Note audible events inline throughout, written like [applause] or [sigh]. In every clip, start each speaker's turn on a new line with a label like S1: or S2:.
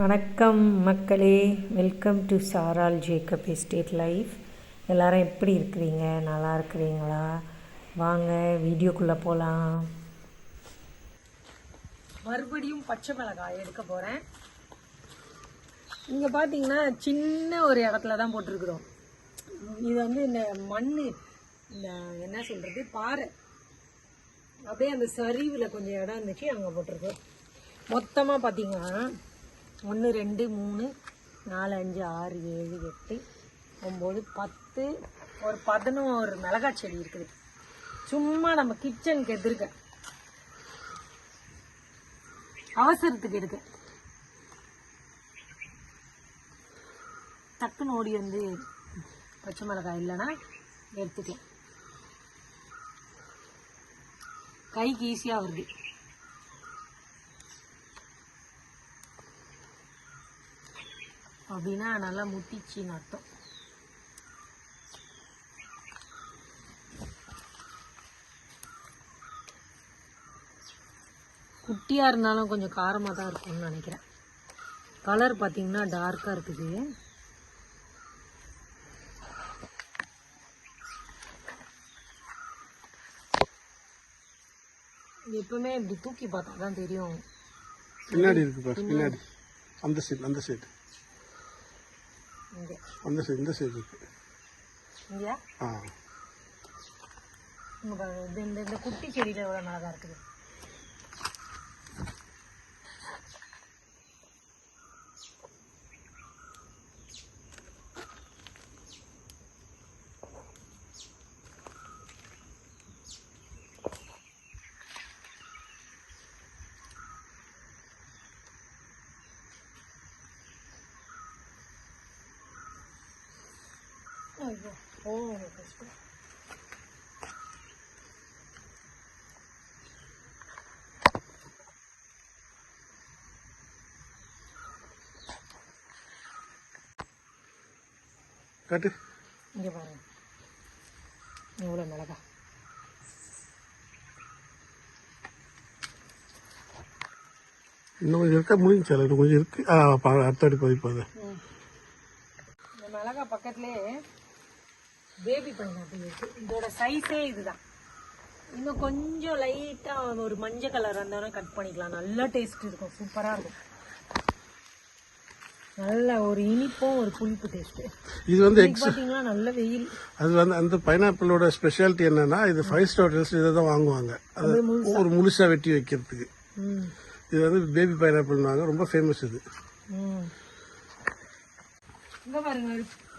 S1: வணக்கம் மக்களே. Welcome to Saral Jacob estate life எல்லாரும் எப்படி இருக்கிறீங்க? நல்லா இருக்கிறீங்களா? வாங்க வீடியோக்குள்ளே போகலாம் மறுபடியும் பச்சை மிளகாய் எடுக்க போகிறேன் இங்கே பார்த்தீங்கன்னா சின்ன ஒரு இடத்துல தான் போட்டிருக்குறோம். இது வந்து இந்த மண் இந்த என்ன சொல்கிறது பாறை. அப்படியே அந்த சரிவில் கொஞ்சம் இடம் இருந்துச்சு அங்கே போட்டிருக்கோம். மொத்தமாக பார்த்தீங்கன்னா ஒன்று ரெண்டு மூணு நாலு அஞ்சு ஆறு ஏழு எட்டு ஒம்பது பத்து ஒரு பதினோரு மிளகாய் செடி இருக்குது. சும்மா நம்ம கிச்சனுக்கு எதிர்க்க. அவசரத்துக்கு எடுக்க டக்குன்னு ஓடி வந்து பச்சை மிளகாய் இல்லைன்னா எடுத்துக்கலாம். கைக்கு ஈஸியாக வருது. அப்படின்னா நல்லா முட்டிச்சின்னு அர்த்தம். குட்டியாக இருந்தாலும் கொஞ்சம் காரமாக தான் இருக்கும்னு நினைக்கிறேன். கலர் பார்த்தீங்கன்னா டார்க்காக இருக்குது. எப்பவுமே இப்படி தூக்கி பார்த்தா தான் தெரியும்.
S2: பின்னாடி இருக்கு பின்னாடி. அந்த சைடு அந்த சைடு அந்த சைடு இந்த சைடு இருக்கு.
S1: இங்கேயா?
S2: ஆ.
S1: இந்த இந்த குட்டி செடியில எவ்வளோ மிளகா இருக்குது.
S2: காட்டு.
S1: இங்கே பாருங்க. எவ்வளோ மிளகா.
S2: இன்னும் கொஞ்சம் இருக்கா? முடிஞ்சு இன்னும் கொஞ்சம் இருக்கு. அடுத்த அடி பதிப்பு அது.
S1: இந்த மிளகா பக்கத்துலேயே பேபி பைனாப்பிள் இருக்கு. இதோட சைஸே இதுதான். இன்னும் கொஞ்சம் லைட்டாக ஒரு மஞ்சள் கலர் வந்தாலும் கட் பண்ணிக்கலாம். நல்லா டேஸ்ட் இருக்கும். சூப்பராக இருக்கும். நல்ல ஒரு இனிப்பும் ஒரு புளிப்பு டேஸ்ட்டு
S2: இது வந்து
S1: பார்த்தீங்கன்னா நல்ல வெயில்.
S2: அது வந்து அந்த பைனாப்பிளோட ஸ்பெஷாலிட்டி என்னன்னா இது ஃபைவ் ஸ்டார் ஹோட்டல்ஸ் இதை தான் வாங்குவாங்க. அது ஒரு முழுசா வெட்டி வைக்கிறதுக்கு. இது வந்து பேபி பைனாப்பிள்னாங்க ரொம்ப ஃபேமஸ் இது.
S1: இங்க பாருங்க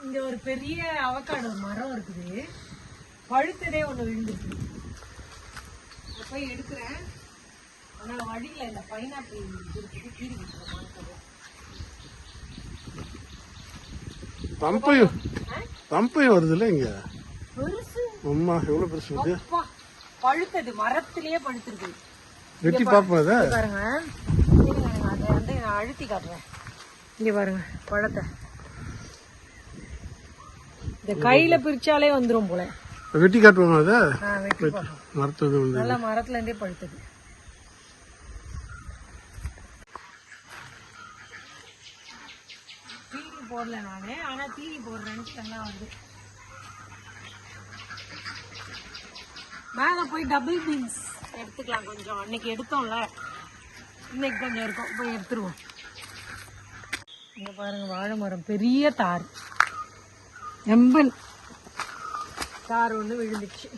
S1: இங்க ஒரு பெரிய அவக்காடோ மரம் இருக்குது. பழுத்ததே ஒண்ணு விழுந்துருக்கு. போய் எடுக்கிறேன். ஆனா வழியில இந்த பைனாப்பிள் இருக்குது கீறி
S2: பம்பையும் பம்பையும் வருது இல்லை இங்க? அம்மா எவ்வளவு பெருசு வருது
S1: பழுத்தது மரத்திலேயே பழுத்திருக்கு.
S2: வெட்டி பார்ப்போம் அதை?
S1: பாருங்க. அதை வந்து நான் அழுத்தி காட்டுறேன். இங்க பாருங்க பழத்தை. இந்த கையில பிரிச்சாலே வந்துரும் போல.
S2: வெட்டி காட்டுவோமா அதை? வந்து.
S1: நல்லா மரத்துல இருந்தே பழுத்தது போடல நானு. ஆனா தீனி போடுறேன்ட்டு நல்லா வருது மேல போய் டபுள் பீன்ஸ் எடுத்துக்கலாம் கொஞ்சம். அன்னைக்கு எடுத்தோம்ல. இன்னைக்கு கொஞ்சம் இருக்கும். போய் எடுத்துருவோம். இங்க பாருங்க வாழை மரம். பெரிய தார். எம்பன் தார் ஒன்று விழுந்துச்சு.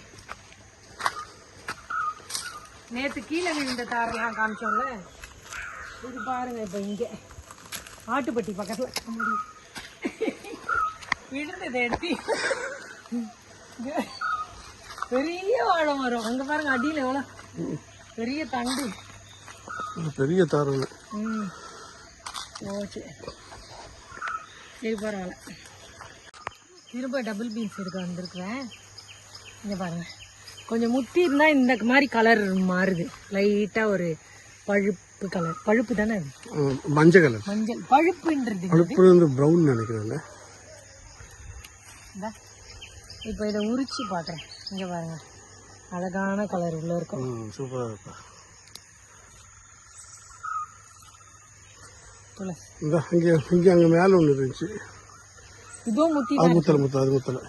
S1: நேத்து கீழே விழுந்த தாரெல்லாம் காமிச்சோம்ல. இது பாருங்க இப்போ இங்கே. ஆட்டுப்பட்டி பக்கத்துல. விழுந்ததை எடுத்து பெரிய வாழை மரம். அங்க பாருங்க அடியில எவ்வளவு பெரிய தண்டு.
S2: பெரிய தாரம்
S1: ம். ஓகே சரி பரவாயில்ல திரும்ப டபுள் பீன்ஸ் எடுக்க வந்திருக்கிறேன். இங்கே பாருங்க. கொஞ்சம் முத்தி இருந்தால் இந்த மாதிரி கலர் மாறுது. லைட்டாக ஒரு பழுப்பு கலர் பழுப்பு தானே?
S2: மஞ்சள் கலர்
S1: மஞ்சள். பழுப்புன்றது
S2: பழுப்பு வந்து ப்ரௌன் நினைக்கிறேன்ல
S1: இந்தா. இப்போ இதை உரிச்சு பார்க்குறேன். இங்கே பாருங்க. அழகான கலர் உள்ள இருக்கும்.
S2: சூப்பராக இருக்கும் இங்கே இங்கே அங்கே மேலே ஒன்று இருந்துச்சு.
S1: இதுவும் முத்தி
S2: அது முத்தலை முத்தலை அது முத்தலை.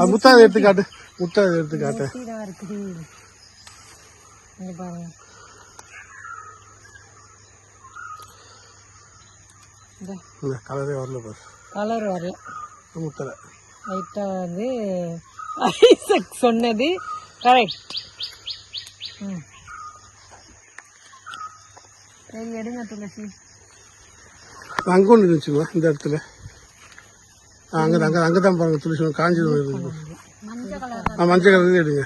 S2: அது முத்தாது எடுத்து காட்டு. முத்தாது எடுத்து காட்டு.
S1: முத்தி தான் இருக்குது இங்க பாருங்க.
S2: கலரே வரல பாரு.
S1: கலர் வரல.
S2: முத்தலை.
S1: லைட்டா வந்து ஐசக் சொன்னது கரெக்ட் ம். சரி எடுங்க துளசி.
S2: அங்கே ஒன்று இருந்துச்சுமா இந்த இடத்துல? அங்கே அங்கே அங்கே தான் பாருங்க துளசி காஞ்சி ஆ மஞ்சள் கலர் எடுங்க.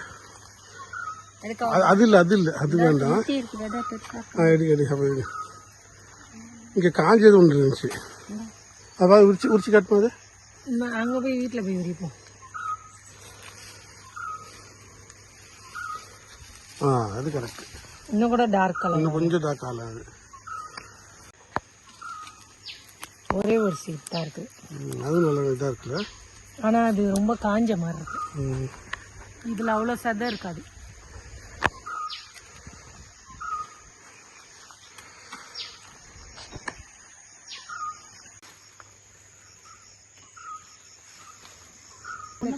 S2: அது இல்லை அது இல்லை அது வேண்டாம். ஆ எடுங்க எடுங்க அப்போ எடுங்க. இங்கே காஞ்சது ஒன்று இருந்துச்சு. அதாவது உரிச்சு உரிச்சு காட்டுமா அது?
S1: அங்க போய் வீட்ல போய் விரிப்போம்
S2: ஆ அது கரெக்ட்
S1: இன்னும் கூட டார்க் கலர்
S2: இன்னும் கொஞ்சம் டார்க் அது
S1: ஒரே ஒரு சீட் தான் இருக்கு.
S2: ம், அதுவும் நல்ல இதாக இருக்குல்ல?
S1: ஆனா அது ரொம்ப காஞ்ச மாதிரி இருக்கு.
S2: ம்.
S1: இதுல அவ்வளவு சதை இருக்காது.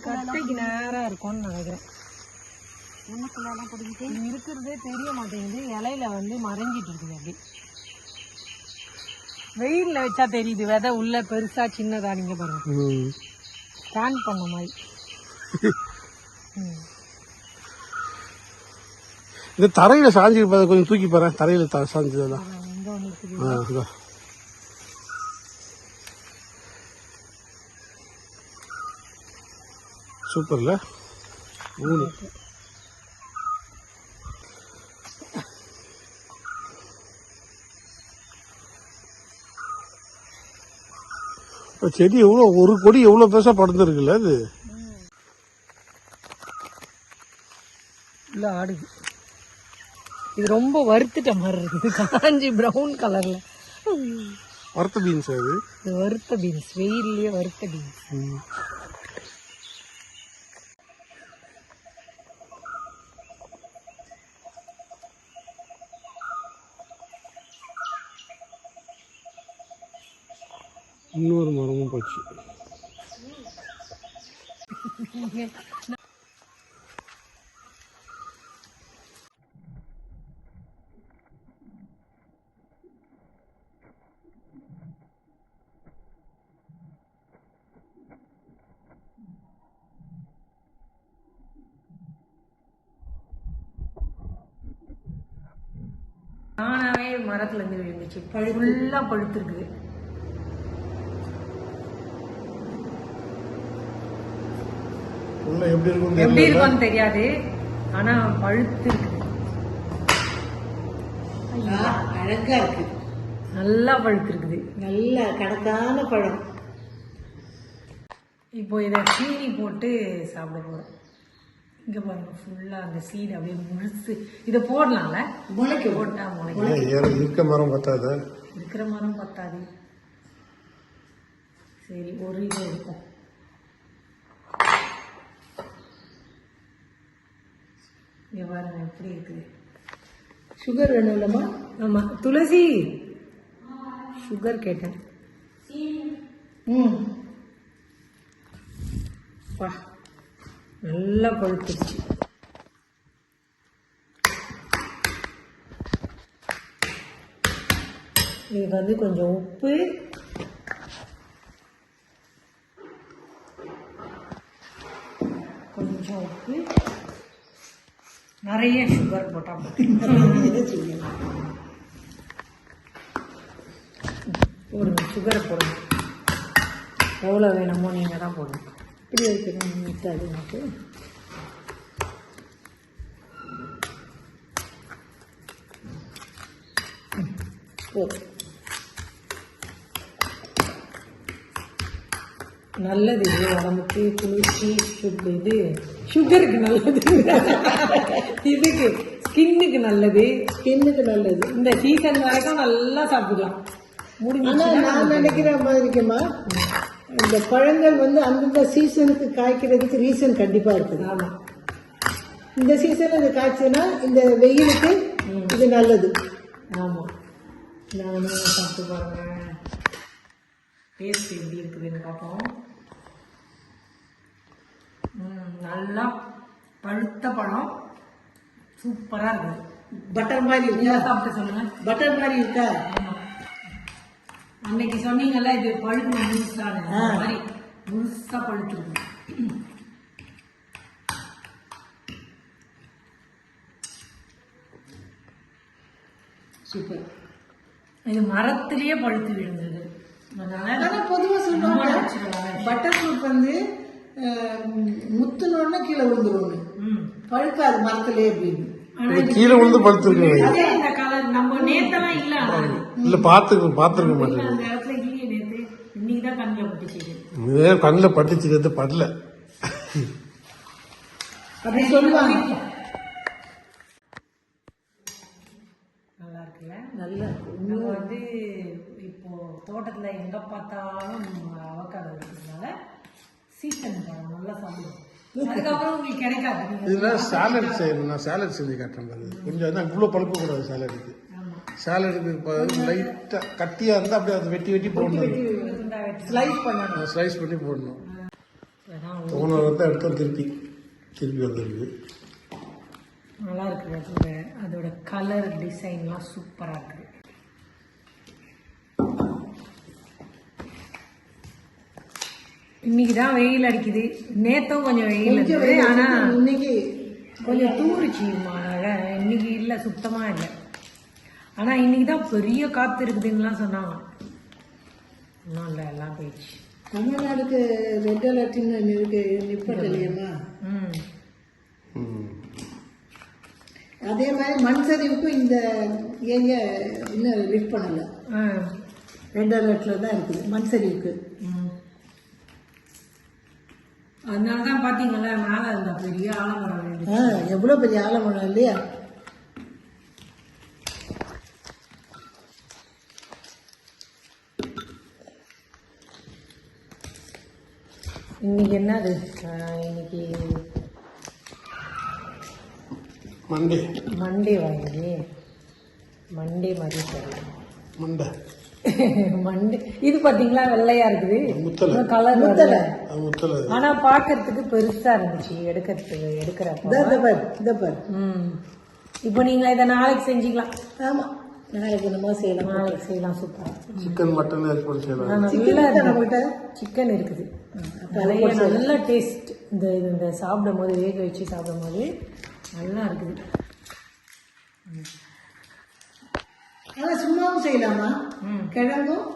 S1: கட்டைக்கு நேரா இருக்கும்னு நினைக்கிறேன். இது இருக்கிறதே தெரிய மாட்டேங்குது. இலையில வந்து மறைஞ்சிட்டு இருக்குது அப்படி. வெயில்ல வச்சா தெரியுது விதை உள்ள பெருசா சின்னதா நீங்க பாருங்க.
S2: ம்.
S1: ஸ்கேன் பண்ண மாதிரி. ம்.
S2: இந்த தரையில் சாஞ்சி இருப்பதை கொஞ்சம் தூக்கி பாரு. தரையில் த சாஞ்சதெல்லாம்
S1: அதான் இங்க ஒண்ணு இருக்குது
S2: ஆ இதோ. சூப்பர்ல. மூணு. செடி எவ்வளோ ஒரு கொடி எவ்வளோ பெருசா படர்ந்துருக்குல்ல அது?
S1: உள்ள ஆடுது இது ரொம்ப வறுத்துட்ட மாதிரி இருக்குது. காஞ்சி பிரவுன் கலர்ல
S2: வறுத்த பீன்ஸ் அது
S1: வறுத்த பீன்ஸ் வெயில்லயே வறுத்த பீன்ஸ்
S2: இன்னொரு மரமும் போச்சு.
S1: தானாவே மரத்துல இருந்து விழுந்துச்சு. ஃபுல்லா பழுத்துருக்குது.
S2: உள்ள எப்படி இருக்கும்
S1: எப்படி இருக்கும்னு தெரியாது. ஆனா பழுத்து இருக்குது
S3: அழகா இருக்கு.
S1: நல்லா பழுத்து இருக்குது.
S3: நல்ல கணக்கான பழம்.
S1: இப்போ இதை சீனி போட்டு சாப்பிட போறோம். இங்க பாருங்க ஃபுல்லா அந்த சீடு அப்படியே முழுசு. இதை போடலாம்ல?
S3: முளைக்கு
S1: போட்டா முளைக்கும்.
S2: இருக்க மரம் பத்தாத?
S1: இருக்கிற மரம் பத்தாது. சரி ஒரு இது இருக்கும் இங்கே பாருங்க எப்படி இருக்குது?
S3: சுகர் வேணும் இல்லைம்மா
S1: ஆமாம் துளசி. சுகர் கேட்டேன்.
S3: ம்.
S1: வா. நல்லா கொழுத்துருச்சு. இதுக்கு வந்து கொஞ்சம் உப்பு கொஞ்சம் உப்பு நிறைய சுகர் போட்டால் போடுங்க சுகரை போடுங்க. எவ்வளோ வேணுமோ நீங்கள் தான் போடணும்
S3: இப்படி வைக்கணும் நீட்டாது எனக்கு போதும்.
S1: நல்லது. இது உடம்புக்கு குளிர்ச்சி சுக்கு இது. சுகருக்கு நல்லது. இதுக்கு ஸ்கின்னுக்கு நல்லது.
S3: ஸ்கின்னுக்கு நல்லது.
S1: இந்த சீசன் வரைக்கும் நல்லா சாப்பிடலாம். முடிஞ்சுச்சுன்னா
S3: நான் நினைக்கிற மாதிரிக்குமா இந்த பழங்கள் வந்து அந்தந்த சீசனுக்கு காய்க்கிறதுக்கு ரீசன் கண்டிப்பா இருக்குது.
S1: ஆமா.
S3: இந்த சீசன்ல இது காய்ச்சுன்னா இந்த வெயிலுக்கு இது நல்லது.
S1: ஆமா. நானும் சாப்பிட்டு பாருங்க. டேஸ்ட் எப்படி இருக்குதுன்னு பார்ப்போம். நல்லா பழுத்த பழம். சூப்பரா இருக்குது
S3: பட்டர் மாதிரி இருக்கா?
S1: சாப்பிட்டு சொல்லுங்க.
S3: பட்டர் மாதிரி இருக்கா.
S1: அன்னைக்கு சொன்னீங்கல்ல இது பழுக்கணும் முழுசான மாதிரி முழுசா பழுத்துருக்கு.
S3: சூப்பர்.
S1: இது மரத்திலேயே பழுத்து விழுந்தது. அதனால
S3: ஆனா பொதுவா சொல்லுவாங்க. பட்டர் ஃப்ரூட் வந்து முத்துனோடனே கீழே விழுந்துருவாங்க.
S1: ம்.
S3: பழுக்காது மரத்திலே அப்படின்னு.
S2: கீழே விழுந்து படுத்துருக்கு
S1: அதே இந்த கலர் நம்ம நேத்தெல்லாம் இல்ல.
S2: பார்த்துக்க பார்த்துருக்க மாட்டேன்.
S1: அந்த இடத்துல இல்லையே நேத்து. இன்னைக்கு தான் கண்ணில் பட்டுச்சு.
S2: படல.
S3: அப்படி சொல்லுவாங்க.
S1: நல்லா இருக்குல்ல? நல்லா நம்ம வந்து இப்போ தோட்டத்துல எங்க பார்த்தாலும் அவக்காடோ இருக்கிறதுனால சீசன் நல்லா சாப்பிடுவோம் அதுக்கப்புறம் உங்களுக்கு கிடைக்காது. நீங்க
S2: இதில் சாலட் செய்யணும் நான் சாலட் செஞ்சு காட்டுறேன் கொஞ்சம் தான் இவ்வளோ சாலடுக்கு
S1: ஆமா.
S2: சாலடுக்கு இப்போ லைட்டாக கட்டியாக இருந்தால் அப்படியே அதை வெட்டி வெட்டி போடணும்.
S3: ஸ்லைஸ் பண்ணணும்
S2: ஸ்லைஸ் பண்ணி போடணும். போன தான் எடுத்தோம் திருப்பி திருப்பி வந்துருக்கு
S1: நல்லா இருக்குது அதோட கலர் டிசைன்லாம் சூப்பரா இருக்குது இன்னைக்கு தான் வெயில் அடிக்குது. நேத்தும் கொஞ்சம் வெயில் இருக்குது ஆனா.
S3: இன்னைக்கு
S1: கொஞ்சம் தூரிச்சு மழை இன்னைக்கு இல்லை சுத்தமா இல்லை. ஆனா இன்னைக்கு தான் பெரிய காத்து இருக்குதுன்னுலாம் சொன்னாங்க. இன்னும் இல்லை எல்லாம் போயிடுச்சு.
S3: தமிழ்நாடுக்கு ரெட் அலர்ட்னு இருக்கு. நிப்பட்டலையம்மா
S1: ம்.
S2: ம்.
S3: அதே மாதிரி மண் சரிவுக்கும் இந்த ஏரியா இன்னும் லிஃப்ட் பண்ணல.
S1: ஆ.
S3: ரெட் அலர்ட்ல தான் இருக்குது மண் சரிவுக்கு.
S1: ம். அதனால தான் பார்த்தீங்களா மேலே இருந்த பெரிய ஆலமரம்
S3: ஆ எவ்வளோ பெரிய ஆலமரம் இல்லையா?
S1: இன்னைக்கு என்னது? இன்னைக்கு
S2: மண்டே.
S1: மண்டே வாங்கி. மண்டே மாதிரி
S2: மண்டை. [laughs]
S1: மண்டே இது பாத்தீங்களா? வெள்ளையா இருக்குது. கலர்
S3: முத்தலை.
S1: ஆனா பாக்குறதுக்கு பெருசா இருந்துச்சு. எடுக்கிறதுக்கு எடுக்கிறப்ப.
S3: இதோ இந்த பார் இந்த பார்.
S1: ம். இப்போ நீங்க இதை நாளைக்கு செஞ்சுக்கலாம்.
S3: ஆமாம் நாளைக்கு என்னமோ செய்யலாம்.
S1: நாளைக்கு செய்யலாம். சூப்பரா.
S2: சிக்கன் மட்டன் போட்டு செய்யலாம்.
S3: சிக்கன் நம்மகிட்ட?
S1: சிக்கன் இருக்குது. நிறைய நல்ல டேஸ்ட் இந்த இது இந்த சாப்பிடும் போது வேக வச்சு சாப்பிடும் போது நல்லா இருக்குது.
S3: ஆனால் சும்மாவும் செய்யலாமா?
S1: ம்.
S3: கிழங்கும்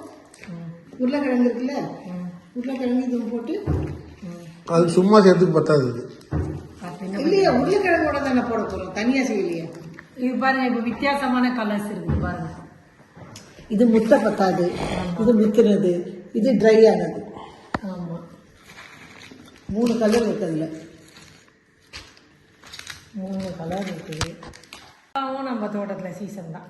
S3: உருளைக்கிழங்கு இருக்குல்ல?
S1: ம்.
S3: உருளைக்கிழங்கு இதுவும் போட்டு?
S1: ம்.
S2: அது சும்மா சேர்த்துக்கு பத்தாது இது
S1: அப்படின்னா
S3: இல்லையா உருளைக்கிழங்கோட தானே போட போகிறோம் தனியாக செய்யலையா.
S1: இது பாருங்க இப்போ வித்தியாசமான கலர்ஸ் இருக்குது பாருங்க.
S3: இது முட்டை பத்தாது. இது முத்துனது. இது ட்ரை ஆனது.
S1: ஆமா.
S3: மூணு கலர் இருக்கு அதில்.
S1: மூணு கலர் இருக்குது. நம்ம தோட்டத்தில் சீசன் தான்.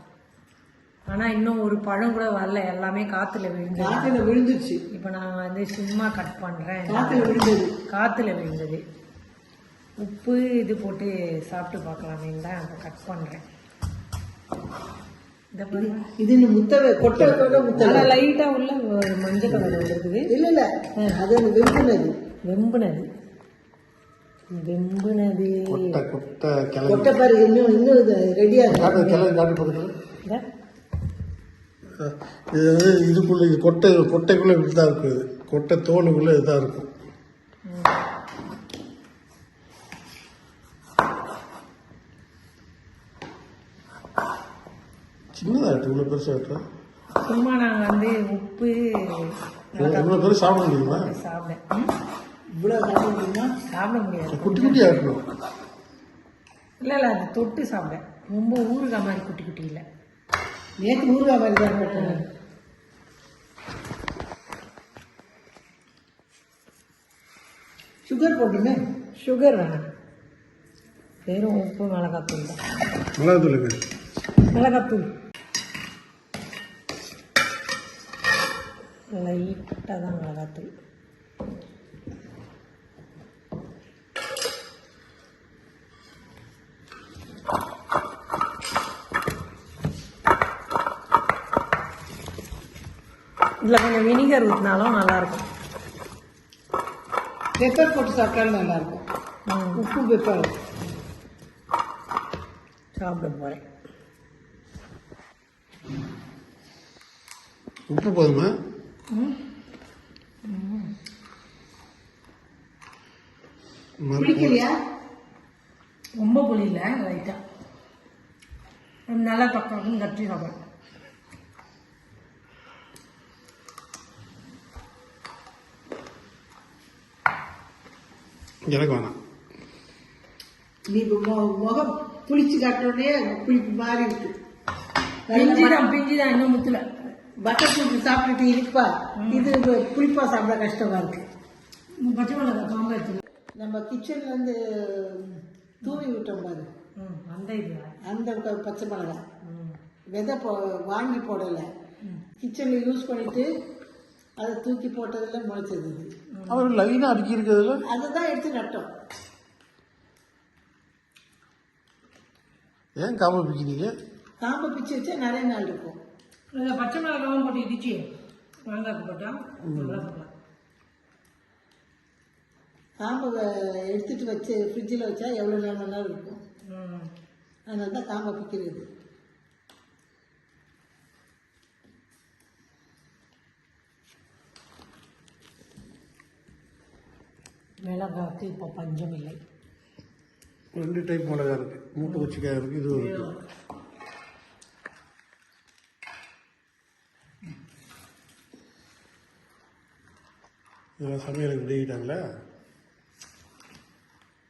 S1: ஆனால் இன்னும் ஒரு பழம் கூட வரல. எல்லாமே காற்றுல விழுந்து
S3: காற்றுல விழுந்துருச்சு.
S1: இப்போ நான் வந்து சும்மா கட் பண்ணுறேன்
S3: காற்றுல விழுந்தது.
S1: காற்றுல விழுந்தது. உப்பு இது போட்டு சாப்பிட்டு பார்க்கலாமேன்னு தான். அதை கட் பண்ணுறேன்
S3: இது இந்த முத்தவை கொட்டையோட முத்தவை
S1: நல்லா லைட்டாக உள்ள ஒரு மஞ்சள் கலர் இருக்குது
S3: இல்ல இல்ல. அது அந்த வெம்புனது.
S1: வெம்புனது. வெம்புனது.
S2: கொட்டை கொட்டை கிளம்பி
S3: கொட்டை பாரு இன்னும் இன்னும் இது ரெடியா இருக்கு.
S2: காட்டு கிளம்பி காட்டு
S1: இந்த
S2: இது வந்து இதுக்குள்ள இது கொட்டை கொட்டைக்குள்ள இப்படிதான் இருக்கும் இது. கொட்டை தோலுக்குள்ள இதுதான் இருக்கும். சின்னதா இருக்கு இவ்வளோ பெருசாக இருக்கு?
S1: சும்மா நாங்கள் வந்து உப்பு
S2: இவ்வளோ பெருசு சாப்பிட முடியுமா?
S1: சாப்பிட ம்?
S3: இவ்வளவு சாப்பிட முடியுமா?
S1: சாப்பிட முடியாது.
S2: குட்டி குட்டியாக இருக்கணும்.
S1: இல்லை இல்லை அது தொட்டு சாப்பிட. ரொம்ப ஊறுகாய் மாதிரி குட்டி குட்டி இல்லை.
S3: நேற்று ஊறுகாய் மாதிரி தான் சுகர் போட்டுமே
S1: சுகர் வேணாம் வெறும் உப்பு மிளகாத்தூள். தான்
S2: மிளகாத்தூள்.
S1: லைட்டாக தான் மிளகாத்தூள். இதில் கொஞ்சம் வினிகர் ஊற்றினாலும் நல்லாயிருக்கும்.
S3: பெப்பர் போட்டு சாப்பிட்டாலும் நல்லா இருக்கும் உப்பு பெப்பர்
S1: சாப்பிட போகிறேன்
S2: உப்பு போதுமா?
S3: பிடிக்கலையா
S1: ரொம்ப புளியில லைட்டாக நல்லா பக்கம் கட்டி சாப்பிட்றேன்.
S2: எனக்கு வேணாம்.
S3: நீ மு- முகம் புளிச்சு காட்டினோடனே புளிப்பு மாறி இருக்கு
S1: பிஞ்சு தான் பிஞ்சு தான் இன்னும் முத்துல.
S3: பட்டர் ஃப்ரூட் சாப்பிட்டுட்டு இருப்பா. இது புளிப்பா சாப்பிட கஷ்டமா இருக்கு.
S1: பச்சை மிளகாய் காம்பு எடுத்து
S3: நம்ம கிச்சன்ல இருந்து தூவி விட்டோம் பாரு.
S1: ம் அந்த இது.
S3: அந்த பச்சை மிளகாய்.
S1: ம்
S3: விதை போ வாங்கி போடலை. கிச்சனில் யூஸ் பண்ணிட்டு அதை தூக்கி போட்டதில் முளைச்சது.
S2: அவர் லைனாக அடுக்கி இருக்கிறதுல
S3: அதுதான் எடுத்து நட்டோம்.
S2: ஏன் காம பிக்கிறீங்க
S3: காம்பை பிச்சு வச்சா நிறைய நாள் இருக்கும்.
S1: அதில் பச்சை மிளகாவும் போட்டு இடிச்சு மாங்காய்க்கு போட்டால் நல்லா
S3: காம்பை எடுத்துட்டு வச்சு ஃப்ரிட்ஜில் வச்சா எவ்வளோ நாள் வேணாலும் இருக்கும்.
S1: ம்.
S3: அதனால தான் காம்பை பிக்கிறது.
S1: மிளகாய்க்கு இப்போ பஞ்சம் இல்லை.
S2: ரெண்டு டைப் மிளகா இருக்கு. மூட்டை குச்சிக்காய் இருக்கு இது இருக்கு. இதெல்லாம் சமையலுக்கு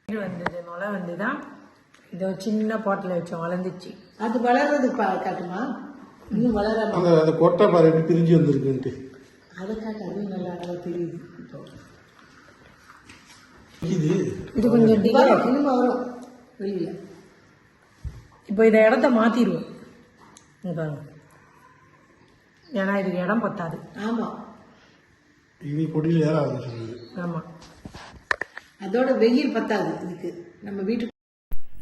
S1: இது வந்தது நுழை வந்து தான் இதை சின்ன பாட்டில் வச்சோம் வளர்ந்துச்சு.
S3: அது வளர்றது பா காட்டுமா? இன்னும் வளராம
S2: அந்த அந்த கொட்டை பாரு பிரிஞ்சு வந்திருக்குன்ட்டு.
S3: அதை காட்டு அதுவும் நல்லா நல்லா தெரியுது.
S2: இது
S1: இது கொஞ்சம் டிலே
S3: வரும், வெளியில்
S1: இப்போ இதை இடத்த மாற்றிடுவோம் இங்க பாருங்க. ஏன்னா இதுக்கு இடம் பத்தாது.
S3: ஆமாம்
S2: இனி கொடியில் ஏற ஆரம்பிச்சிருக்குது
S1: ஆமாம்
S3: அதோட வெயில் பத்தாது இதுக்கு. நம்ம வீட்டுக்கு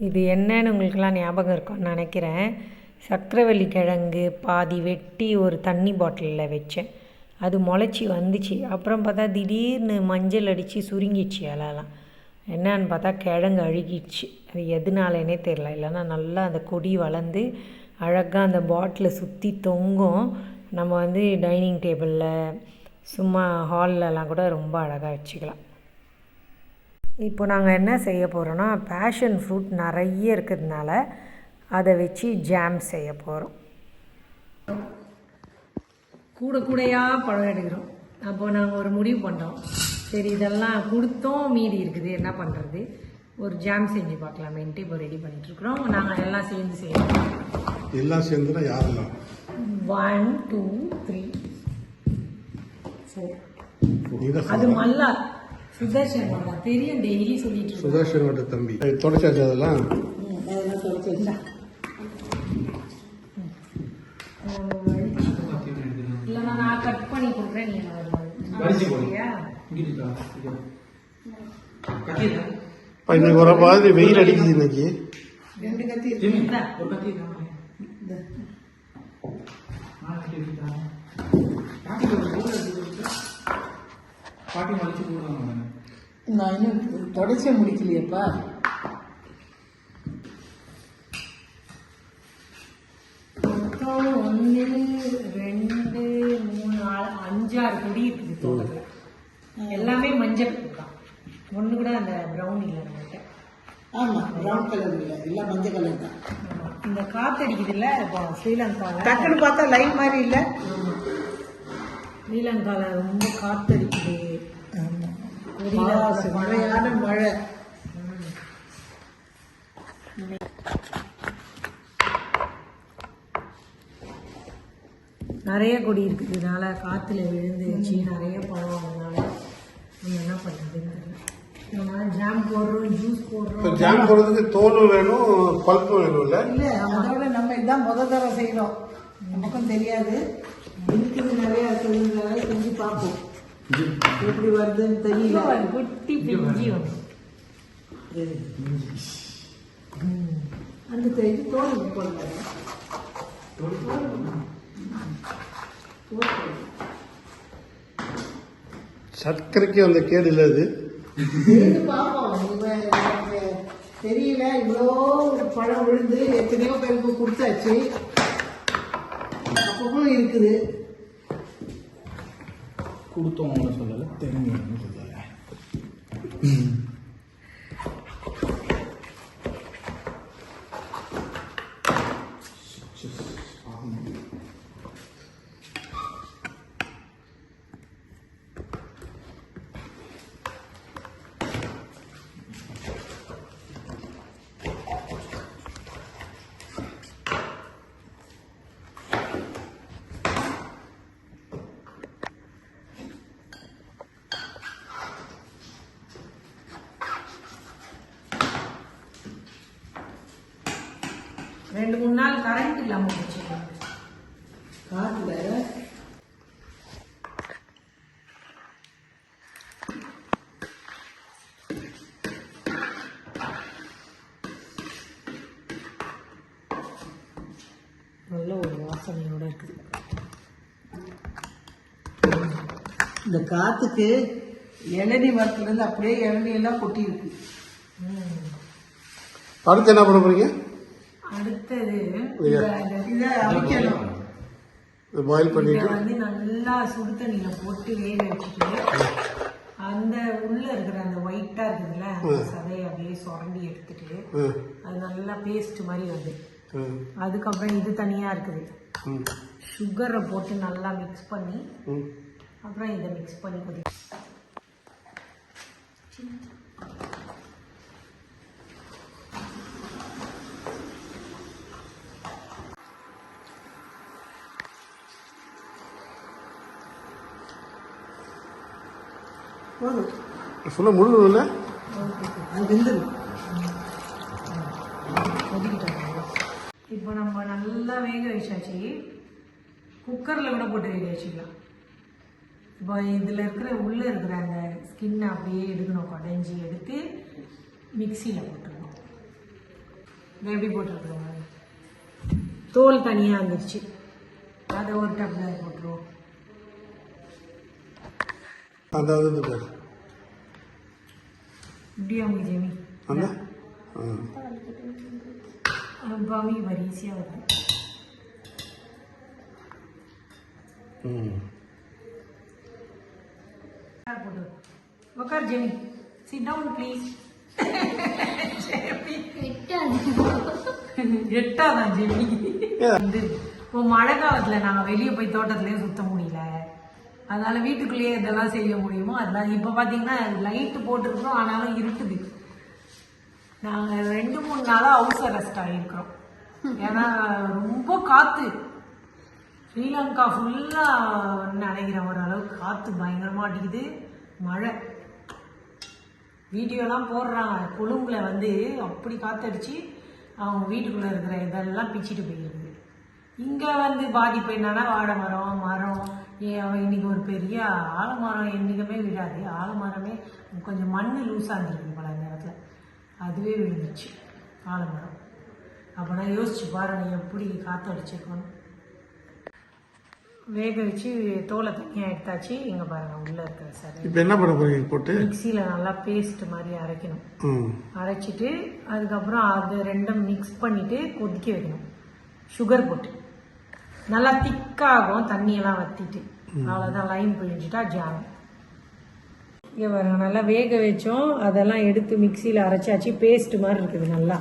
S1: இது என்னன்னு உங்களுக்கெல்லாம் ஞாபகம் இருக்கும்னு நினைக்கிறேன். சக்கரவள்ளி கிழங்கு பாதி வெட்டி ஒரு தண்ணி பாட்டிலில் வச்சேன். அது முளைச்சி வந்துச்சு. அப்புறம் பார்த்தா திடீர்னு மஞ்சள் அடித்து சுருங்கிடுச்சு இலலாம் என்னன்னு பார்த்தா கிழங்கு அழுகிடுச்சு. அது எதுனாலனே தெரில இல்லைன்னா நல்லா அந்த கொடி வளர்ந்து அழகாக அந்த பாட்டிலை சுற்றி தொங்கும். நம்ம வந்து டைனிங் டேபிளில் சும்மா ஹால்லலாம் கூட ரொம்ப அழகாக வச்சுக்கலாம். இப்போ நாங்கள் என்ன செய்ய போகிறோன்னா பேஷன் ஃப்ரூட் நிறைய இருக்கிறதுனால அதை வச்சு ஜாம் செய்ய போகிறோம் கூட கூடையாக பழம் எடுக்கிறோம். அப்போ நாங்கள் ஒரு முடிவு பண்ணோம் சரி இதெல்லாம் கொடுத்தோம். மீதி இருக்குது. என்ன பண்ணுறது ஒரு ஜாம் செஞ்சு பார்க்கலாமேன்ட்டு இப்போ ரெடி பண்ணிகிட்ருக்குறோம் நாங்கள் எல்லாம் சேர்ந்து செய்யணும்
S2: எல்லாம் சேர்ந்துனா யாரெல்லாம்
S1: ஒன் டூ த்ரீ ஃபோர் அது மல்லா. சுதர்ஷன் மல்லா தெரியும். டெய்லி சொல்லிட்டு
S2: சுதர்ஷனோட தம்பி. தொடச்சாச்சு அதெல்லாம்?
S3: அதெல்லாம் தொடச்சி
S1: பண்ணி கொடுக்குறேன் நீ
S4: வடிச்சு போடு.
S1: சரியா
S2: இப்போ இன்னைக்கு ஒரு மாதிரி வெயில் அடிக்குது இன்னைக்கு
S3: ரெண்டு கத்தி இருக்கு.
S4: ஒரு கத்தி
S3: நான் இன்னும் தொடச்சே முடிக்கலையேப்பா.
S1: ஒன்று ரெண்டு மூணு நாலு அஞ்சாறு கொடி இருக்குது தோட்டத்தில். எல்லாமே மஞ்சள் தான் ஒன்று கூட அந்த ப்ரௌன் இல்லை நம்மகிட்ட.
S3: ஆமா ப்ரௌன் கலர் இல்லை. எல்லாம் மஞ்சள் கலர் தான்.
S1: இந்த காத்தடிக்குதுல்ல இப்போ ஸ்ரீலங்காவில்
S3: டக்குன்னு பார்த்தா லைன் மாதிரி இல்லை.
S1: ஸ்ரீலங்காவில் ரொம்ப இருக்கிற பழம்.
S3: மழையான மழை
S1: நிறைய கொடி இருக்கிறதுனால காற்றுல விழுந்துச்சு நிறைய பழம் அதனால நம்ம என்ன பண்ணுறதுன்னு தெரியல. நம்ம ஜாம் போடுறோம் ஜூஸ்
S2: இப்போ
S1: போடுறோம்
S2: ஜாம் போடுறதுக்கு தோலும் வேணும் பல்ப்பும் வேணும்ல
S3: இல்லை? அதோட நம்ம இதான் முத தடவை செய்யறோம் நமக்கும் தெரியாது. இருக்குது நிறைய இருக்குதுங்கிறத செஞ்சு பார்ப்போம். எப்படி வருதுன்னு தெரியல.
S1: குட்டி பிஞ்சி வந்து
S3: அந்த தெரிஞ்சு தோல் போடல
S2: சர்க்கரைக்கு அந்த கேடு இல்லை இது
S3: தெரியல. இவ்வளோ ஒரு பழம் விழுந்து எத்தனையோ பேருக்கு கொடுத்தாச்சு. அப்பவும் இருக்குது.
S4: கொடுத்தவங்க சொல்லலை தெரிஞ்சவங்க சொல்லலை.
S1: ரெண்டு மூணு நாள் கரண்ட் இல்லாம போச்சு
S3: காட்டுல
S1: நல்ல ஒரு வாசனையோட இருக்குது
S3: இந்த காத்துக்கு இளநீ மரத்துல இருந்து அப்படியே இளநீ எல்லாம் கொட்டி இருக்கு
S2: அடுத்து என்ன பண்ண போறீங்க?
S3: இதை அவிக்கணும்.
S2: பாயில் பண்ணிட்டு.
S1: வந்து நல்லா சுடு தண்ணியில போட்டு வேக வச்சுட்டு அந்த உள்ள இருக்கிற அந்த ஒயிட்டா இருக்குதுல்ல சதையை அப்படியே சுரண்டி எடுத்துட்டு அது நல்லா பேஸ்ட் மாதிரி வருது அதுக்கப்புறம் இது தனியா இருக்குது. சுகரை போட்டு நல்லா மிக்ஸ் பண்ணி. அப்புறம் இதை மிக்ஸ் பண்ணி கொதி
S2: ஃபுல்லாக முழு இல்லை
S3: அது வெந்துடும்
S1: கொதிக்கிட்டாங்க இப்போ நம்ம நல்லா வேக வச்சாச்சு. குக்கரில் கூட போட்டு வேக வச்சுக்கலாம். இப்போ இதில் இருக்கிற உள்ளே இருக்கிற அந்த ஸ்கின்னை அப்படியே எடுக்கணும். கடைஞ்சி எடுத்து மிக்சியில் போட்டுருணும் இதை எப்படி போட்டுருக்குறோம்? தோல் தனியாக வந்துருச்சு. அதை ஒரு டப்ளர் போட்டுருவோம்.
S2: பாரு.
S1: இப்படியா உங்க ஜெமி
S2: அந்த ஆ.
S1: ரொம்பவே வரிசையாக வருது போட்டு ஜெமி சிட் டவுன் ப்ளீஸ் எட்டாதான் ஜெமி வந்து இப்போ மழை காலத்துல நாங்க வெளியே போய் தோட்டத்திலேயே சுத்த முடியல அதனால வீட்டுக்குள்ளேயே இதெல்லாம் செய்ய முடியுமோ? அதெல்லாம் இப்போ பார்த்தீங்கன்னா லைட்டு போட்டிருக்கிறோம் ஆனாலும் இருட்டுது. நாங்கள் ரெண்டு மூணு நாளாக ஹவுஸ் அரெஸ்ட் ஆகியிருக்கிறோம் ஏன்னா ரொம்ப காற்று ஸ்ரீலங்கா ஃபுல்லாக நினைக்கிறேன் ஓரளவுக்கு காற்று காத்து அடிக்குது. மழை. வீடியோலாம் போடுறாங்க. கொழும்புல வந்து அப்படி காத்தடிச்சு அவங்க வீட்டுக்குள்ளே இருக்கிற இதெல்லாம் பிச்சுட்டு போயிடுது இங்கே வந்து பாதிப்பு என்னன்னா வாழை மரம் மரம் ஏ- அவ இன்னைக்கு ஒரு பெரிய ஆலமரம் என்னைக்குமே விழாது. ஆலமரமே கொஞ்சம் மண் லூஸாக இருந்திருக்கு போல அந்த இடத்துல. அதுவே விழுந்துச்சு ஆலமரம். அப்போனா யோசிச்சு பாருங்க எப்படி காத்தடிச்சிருக்கணும் வேக வச்சு தோலை தனியாக எடுத்தாச்சு. இங்கே பாருங்க உள்ளே இருக்கிற சரி
S2: இப்போ என்ன பண்ண போறீங்க போட்டு?
S1: மிக்சியில் நல்லா பேஸ்ட் மாதிரி அரைக்கணும். அரைச்சிட்டு அதுக்கப்புறம் அது ரெண்டும் மிக்ஸ் பண்ணிட்டு கொதிக்க வைக்கணும். சுகர் போட்டு. நல்லா திக்காகும் தண்ணியெல்லாம் வத்திட்டு. அவ்வளோதான் லைன் பிழிஞ்சிட்டா ஜாம் இங்கே வர நல்லா வேக வச்சோம். அதெல்லாம் எடுத்து மிக்சியில் அரைச்சாச்சு. பேஸ்ட் மாதிரி இருக்குது நல்லா.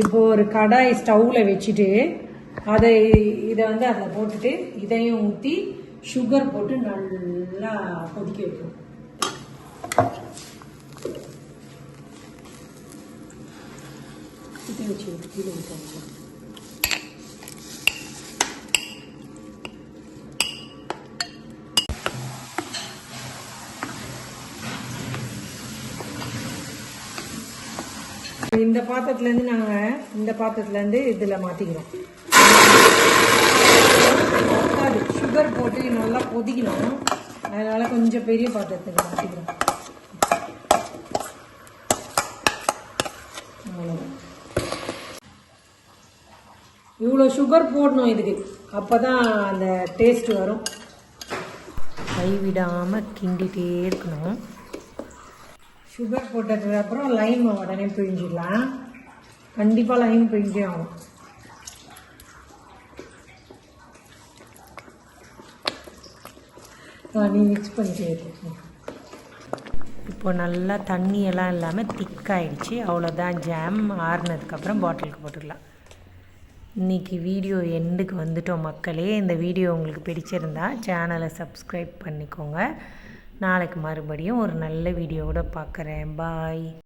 S1: இப்போ ஒரு கடாய் ஸ்டவ்வில் வச்சுட்டு அதை இதை வந்து அதில் போட்டுட்டு இதையும் ஊற்றி சுகர் போட்டு நல்லா கொதிக்க வைக்கணும். இதை வச்சு விட்டு வச்சு இந்த பாத்திரத்துலேருந்து நாங்கள் இந்த பாத்திரத்துலேருந்து இதில் மாற்றிக்கிறோம் பத்தாது சுகர் போட்டு நல்லா கொதிக்கணும். அதனால கொஞ்சம் பெரிய பாத்திரத்துக்கு மாற்றிக்கிறோம் அவ்வளோதான் இவ்வளோ சுகர் போடணும் இதுக்கு. அப்போ தான் அந்த டேஸ்ட் வரும். கைவிடாமல் கிண்டிகிட்டே இருக்கணும். சுகர் போட்டதுக்கு அப்புறம் லைம் உடனே பிழிஞ்சிடலாம். கண்டிப்பாக லைம் பிழிஞ்சே ஆகும் நீ மிக்ஸ் பண்ணிட்டே இரு. இப்போ நல்லா தண்ணியெல்லாம் இல்லாமல் திக்காயிடுச்சு. அவ்வளோதான் ஜாம் ஆறுனதுக்கப்புறம் பாட்டிலுக்கு போட்டுக்கலாம். இன்றைக்கி வீடியோ எண்டுக்கு வந்துட்டோம் மக்களே. இந்த வீடியோ உங்களுக்கு பிடிச்சிருந்தா சேனலை சப்ஸ்கிரைப் பண்ணிக்கோங்க. நாளைக்கு மறுபடியும் ஒரு நல்ல வீடியோவோட பார்க்குறேன். பாய்